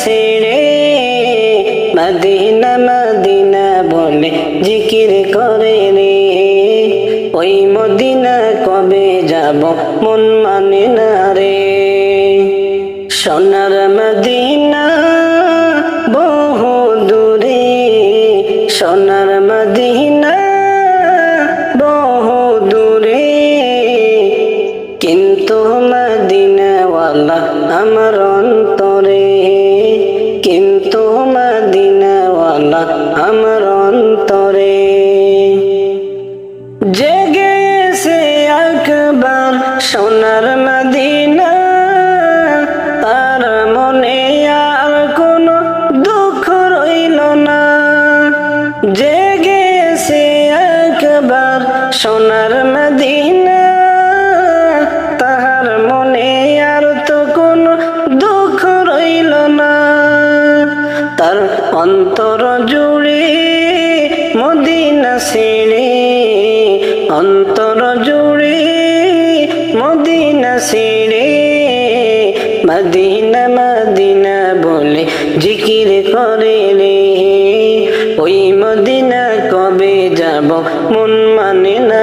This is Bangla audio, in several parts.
ছেড়ে মদিনা মদিনা বলে জিকির করে রে। ওই মদিনা কবে যাব মন মানে না রে। সোনার মদিনা বহু দূরে, সোনার অন্তর জুড়ে মদিনা ছেড়ে মদিনা মদিনা বলে জিকির করে রে। ওই মদিনা কবে যাব? মন মানে না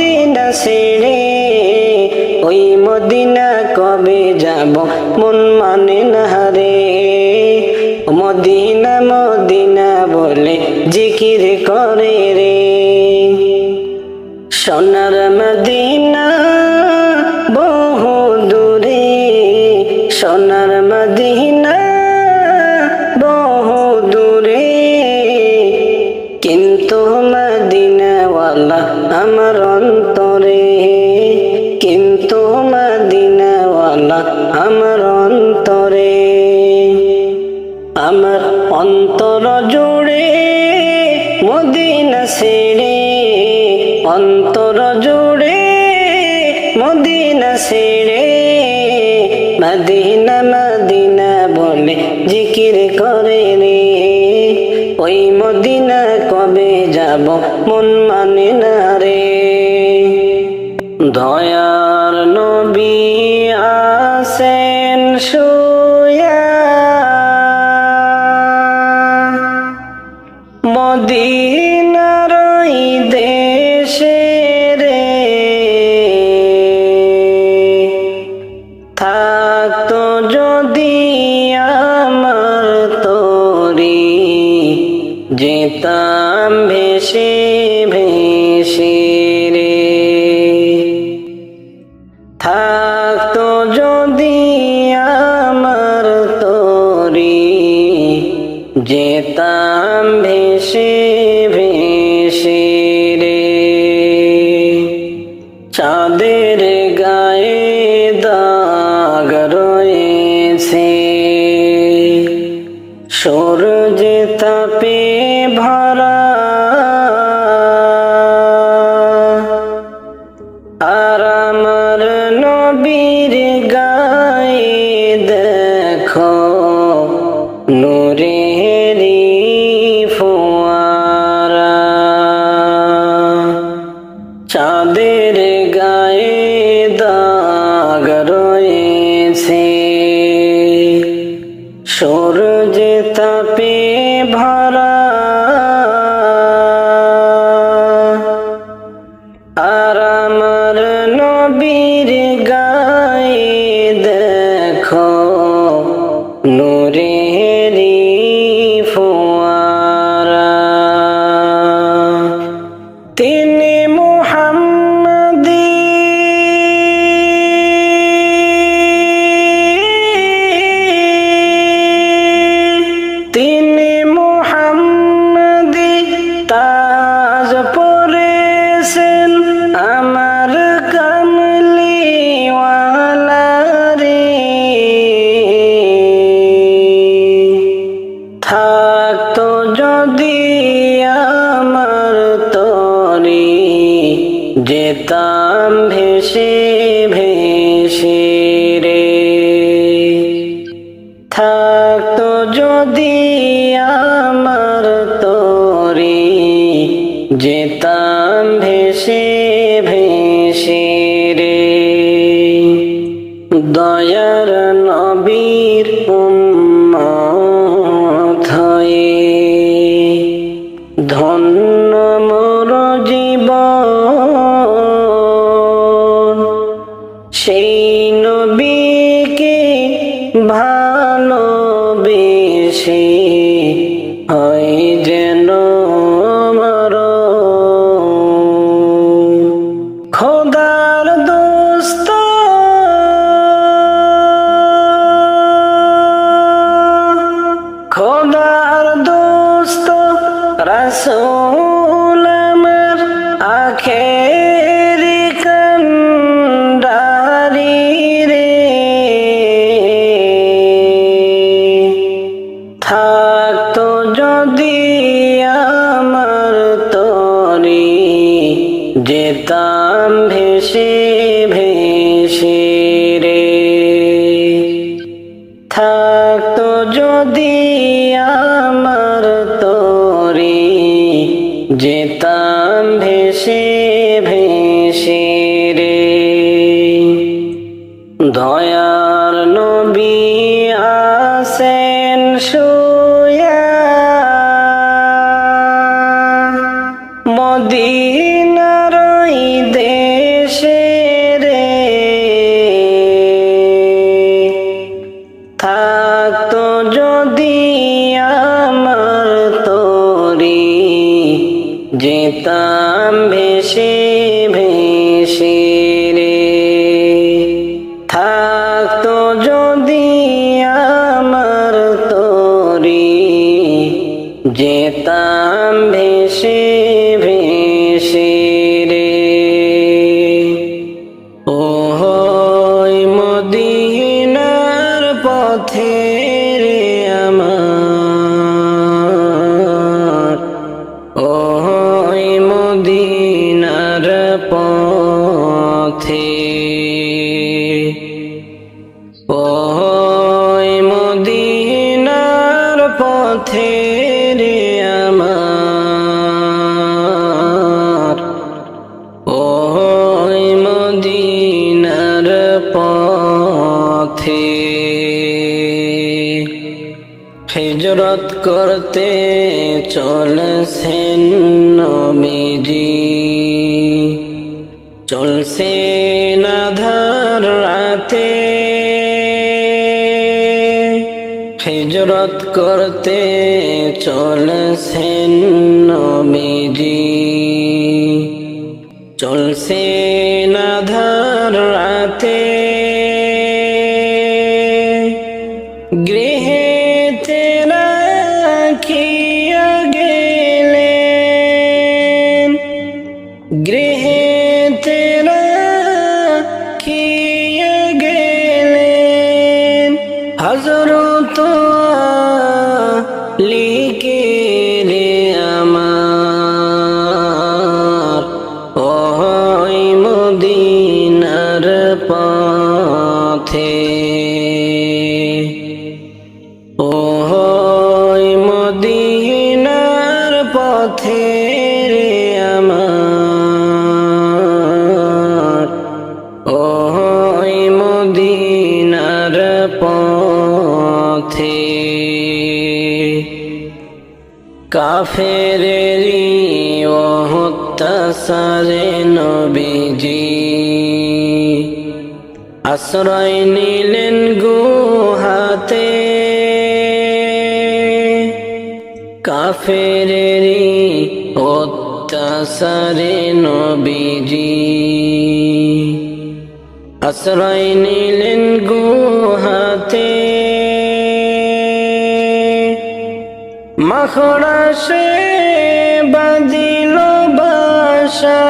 মদিনা ছেড়ে, ওই মদিনা কবে যাব মন মানে না রে? মদিনা মদিনা বলে জিকির করে রে। সোনার মদিনা মদিনাওয়ালা আমার অন্তরে, কিন্তু মদিনাওয়ালা আমার অন্তরে। আমার অন্তর জুড়ে, মদিনা ছেড়ে, অন্তর জুড়ে, মদিনা ছেড়ে। মদিনা মদিনা বলে জিকির করে রে। যাব মন মানে না রে। দয়ার নবী আসেন চাঁদের গায়ে দাগ রয়েছে। সূর্য তাপে ভরা। আর আমার নবীর গায়ে দেখো নুরে থাকতো যদি আমার তোরে যেতাম ভেসে ভেসে রে। দয়ার নবীর উম্মত হয়ে ধন্য মোর জীব সেই নবীকে ভা আমার তোরে যেতা পথের আমার। ও মদিনার পথে হিজরত করতে চলছেন নবীজি। চলছে না ধার রাতে। হিজরত করতে চলছেন নবীজি। চলছে ধর রাতে। গৃহে গৃহে আশ্রয় নিলেন গুহাতে। কাফেরেরি অত্যাচারে নবীজি। আশ্রয় নিলেন গুহাতে। মাখড়া সে বাদিল বাসা।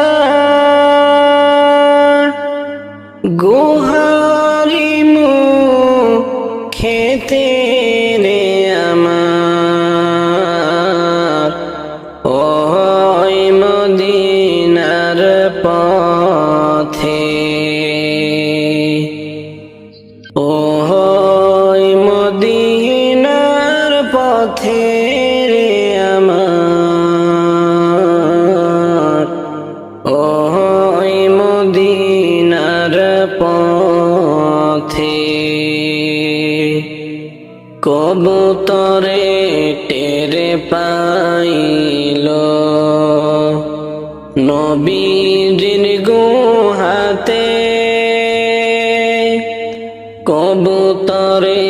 তারে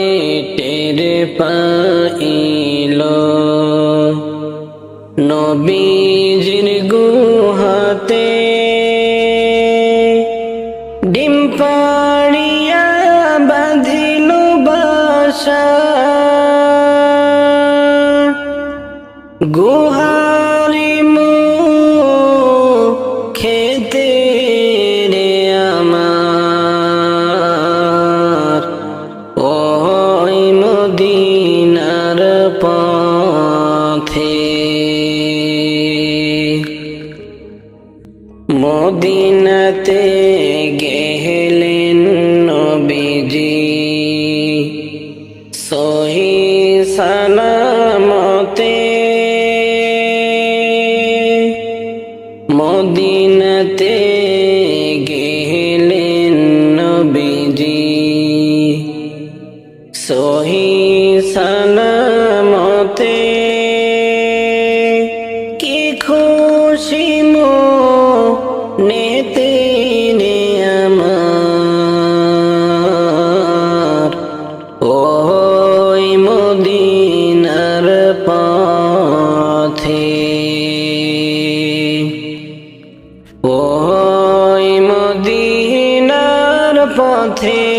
টের পাইল। নবীজির গুহা মদিনাতে 嘿。